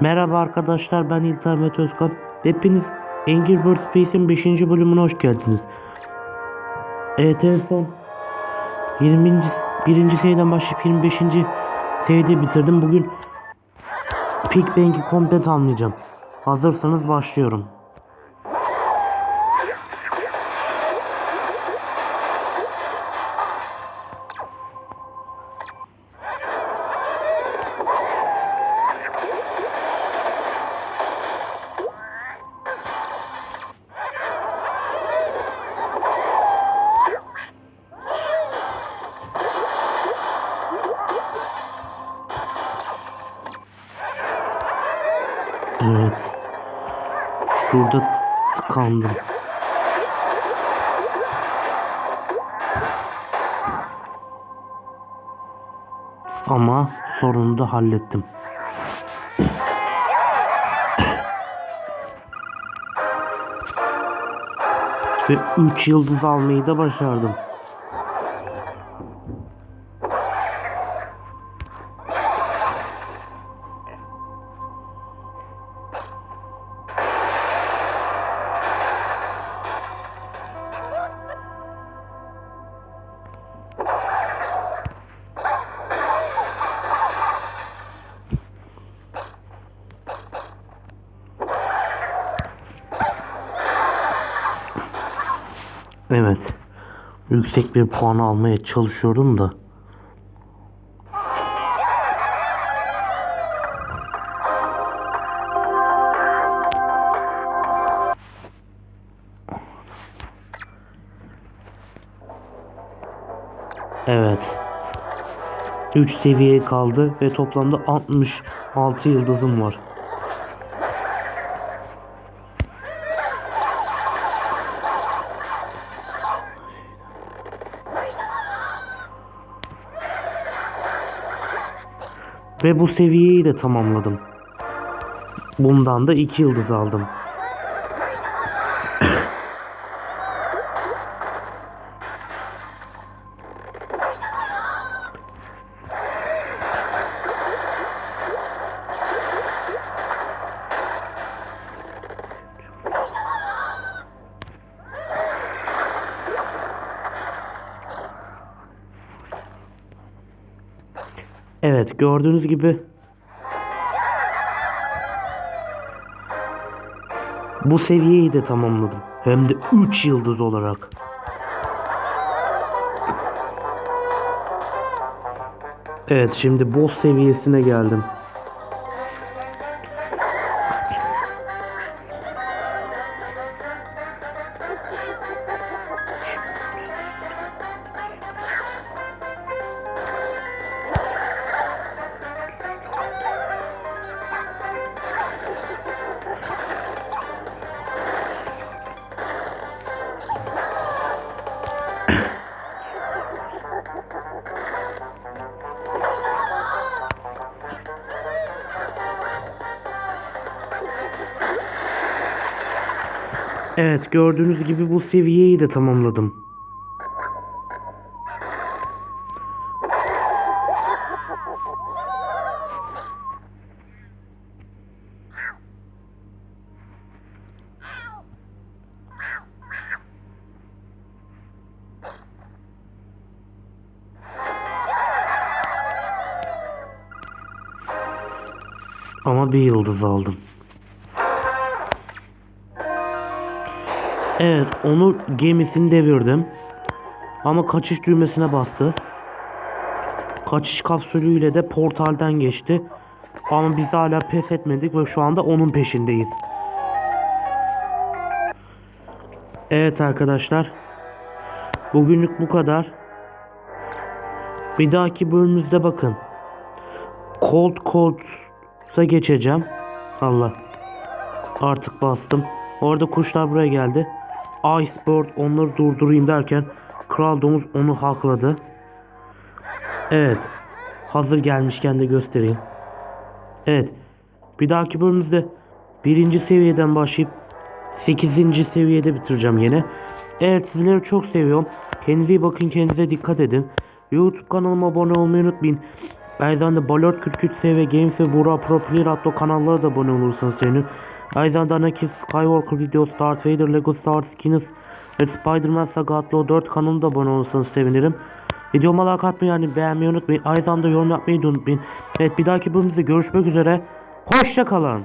Merhaba arkadaşlar ben İltermet Özkan. Hepiniz Angry Birds Space'in 5. bölümüne hoş geldiniz. Evet en son 20. 1. seriden başlayıp 25. seride bitirdim. Bugün Pig Bank'i komple tamamlayacağım. Hazırsanız başlıyorum. Evet. Şurada tıkandım. Ama sorunu da hallettim. Ve 3 yıldız almayı da başardım. Evet. Yüksek bir puan almaya çalışıyorum da. Evet. 3 seviye kaldı ve toplamda 66 yıldızım var. Ve bu seviyeyi de tamamladım. Bundan da 2 yıldız aldım. Evet gördüğünüz gibi bu seviyeyi de tamamladım. Hem de 3 yıldız olarak. Evet şimdi boss seviyesine geldim. Evet gördüğünüz gibi bu seviyeyi de tamamladım. Ama bir yıldız aldım. Evet onu gemisini devirdim. Ama kaçış düğmesine bastı. Kaçış kapsülüyle de portalden geçti. Ama biz hala pes etmedik ve şu anda onun peşindeyiz. Evet arkadaşlar. Bugünlük bu kadar. Bir dahaki bölümümüzde bakın. Cold Colds'a geçeceğim. Allah. Artık bastım. Orada kuşlar buraya geldi. Icebird onları durdurayım derken Kral Domuz onu hakladı. Evet. Hazır gelmişken de göstereyim. Evet. Bir dahaki bölümümüzde birinci seviyeden başlayıp 8. seviyede bitireceğim yine. Evet sizleri çok seviyorum. Kendinize iyi bakın kendinize dikkat edin. YouTube kanalıma abone olmayı unutmayın. Aynı zamanda Balort 43 ve Games ve Burak Pro Player adlı kanallara da abone olursanız sevinirim. Aynı zamanda Anakin Skywalker Video, Darth Vader, Lego Star Wars Skins ve Spider-Man Saga o 4 kanalına da abone olursanız sevinirim. Videoma like atmayı yani beğenmeyi unutmayın. Aynı yorum yapmayı unutmayın. Evet bir dahaki bölümümüzde görüşmek üzere. Hoşça kalın.